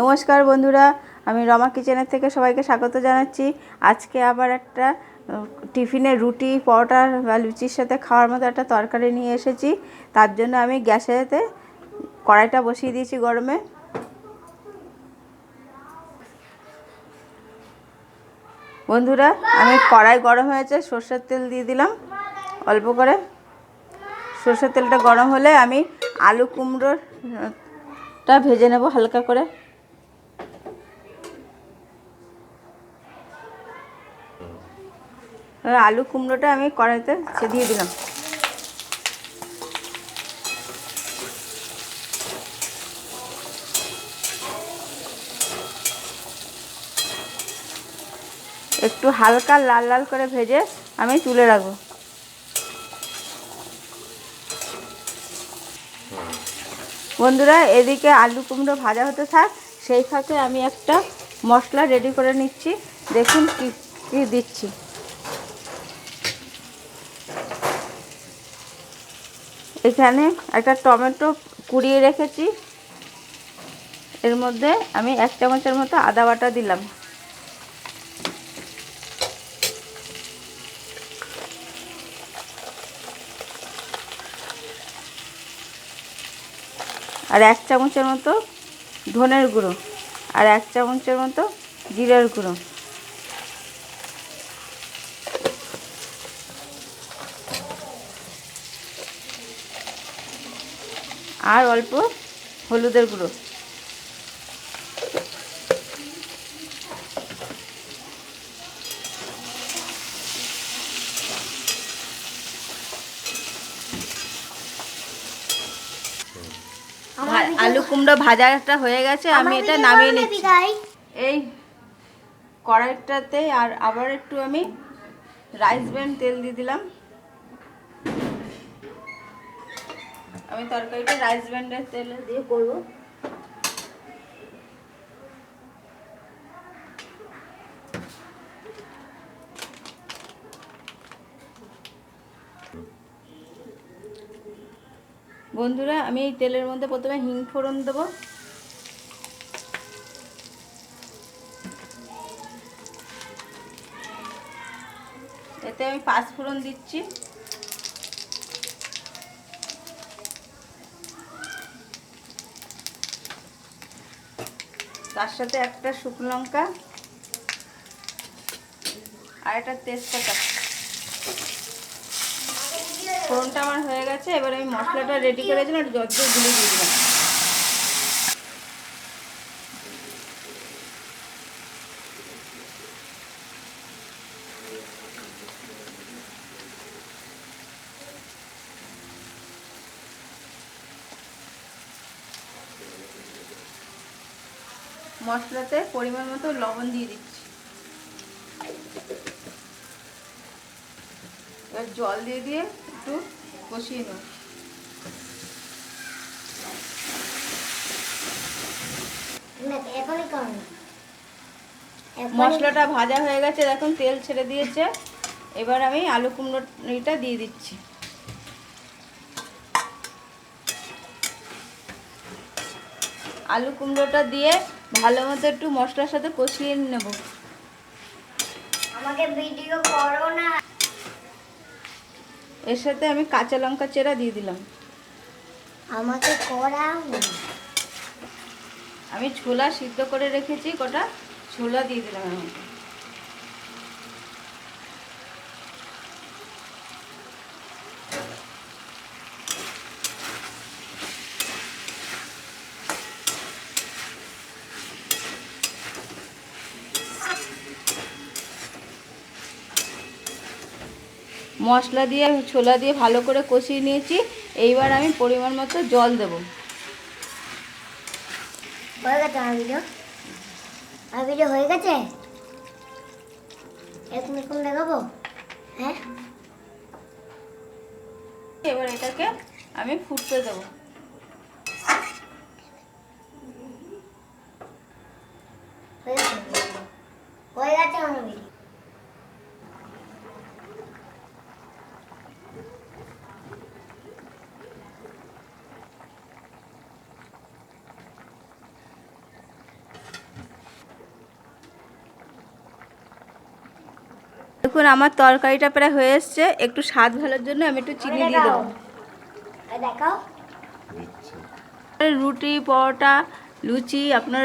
নমস্কার বন্ধুরা, আমি রমা কিচেনের থেকে সবাইকে স্বাগত জানাচ্ছি। আজকে আবার একটা টিফিনে রুটি, পরোটা বা লুচির সাথে খাওয়ার মতো একটা তরকারি নিয়ে এসেছি। তার জন্য আমি গ্যাসেতে কড়াইটা বসিয়ে দিয়েছি গরমে। বন্ধুরা, আমি কড়াই গরম হয়েছে, সর্ষের তেল দিয়ে দিলাম অল্প করে। সর্ষের তেলটা গরম হলে আমি আলু কুমড়োটা ভেজে নেব হালকা করে। আলু কুমড়োটা আমি কড়াইতে সে দিয়ে দিলাম। একটু হালকা লাল লাল করে ভেজে আমি তুলে রাখব। বন্ধুরা, এদিকে আলু কুমড়ো ভাজা হতে থাক, সেই ফাঁকে আমি একটা মশলা রেডি করে নিচ্ছি। দেখুন কি দিচ্ছি। এখানে একটা টমেটো কুড়িয়ে রেখেছি। এর মধ্যে আমি এক চামচের মতো আদা বাটা দিলাম। আর এক চামচের মতো ধনের গুঁড়ো। আর এক চামচের মতো জিরের গুঁড়ো। আর অল্প হলুদের গুঁড়ো। আলু কুমড়ো ভাজাটা হয়ে গেছে আমি এটা নামিয়ে নিচ্ছি। এই কড়াইটাতে আর আবার একটু আমি রাইস ব্র্যান্ড তেল দিয়ে দিলাম। আমি তরকারিটা রাইস ব্র্যান্ডের তেল দিয়ে করব। বন্ধুরা, আমি এই তেলের মধ্যে প্রথমে হিং ফোড়ন দেবো। এতে আমি পাঁচ ফোড়ন দিচ্ছি। তার সাথে একটা শুকনো লঙ্কা আর একটা তেজপাতা। ফোড়নটা আমার হয়ে গেছে, এবার আমি মশলাটা রেডি করেছিলাম জল দিয়ে গুলে দিয়ে দিলাম। মশলাতে পরিমাণ মতো লবণ দিয়ে দিচ্ছি। এবার জল দিয়ে দিয়ে একটু কষিয়ে নেব। মশলাটা ভাজা হয়ে গেছে দেখুন তেল ছেড়ে দিয়েছে। এবার আমি আলু কুমড়োটা দিয়ে দিচ্ছি। আলু কুমড়োটা দিয়ে ভালো মতো একটু মশলার সাথে কষিয়ে নেব। আমাকে ভিডিও করো না। এর সাথে আমি কাঁচা লঙ্কা চেরা দিয়ে দিলাম। আমাকে করাও আমি ছোলা সিদ্ধ করে রেখেছি কটা ছোলা দিয়ে দিলাম এর মশলা দিয়ে ছোলা দিয়ে ভালো করে কষিয়ে নিয়েছি। এইবার আমি পরিমাণ মতো জল দেবো। হয়ে গেছে আমার ভিডিও হয়ে গেছে? দেখাবো? হ্যাঁ? এবার এটাকে আমি ফুটতে দেবো হয়ে গেছে আমার video। হয়ে গেছে আমার ভিডিও দেখুন আমার তরকারিটা প্রায় হয়ে এসছে। একটু স্বাদ ভালোর জন্য আমি একটু চিনি দিয়ে দেবো। দেখাও। রুটি পরোটা লুচি আপনারা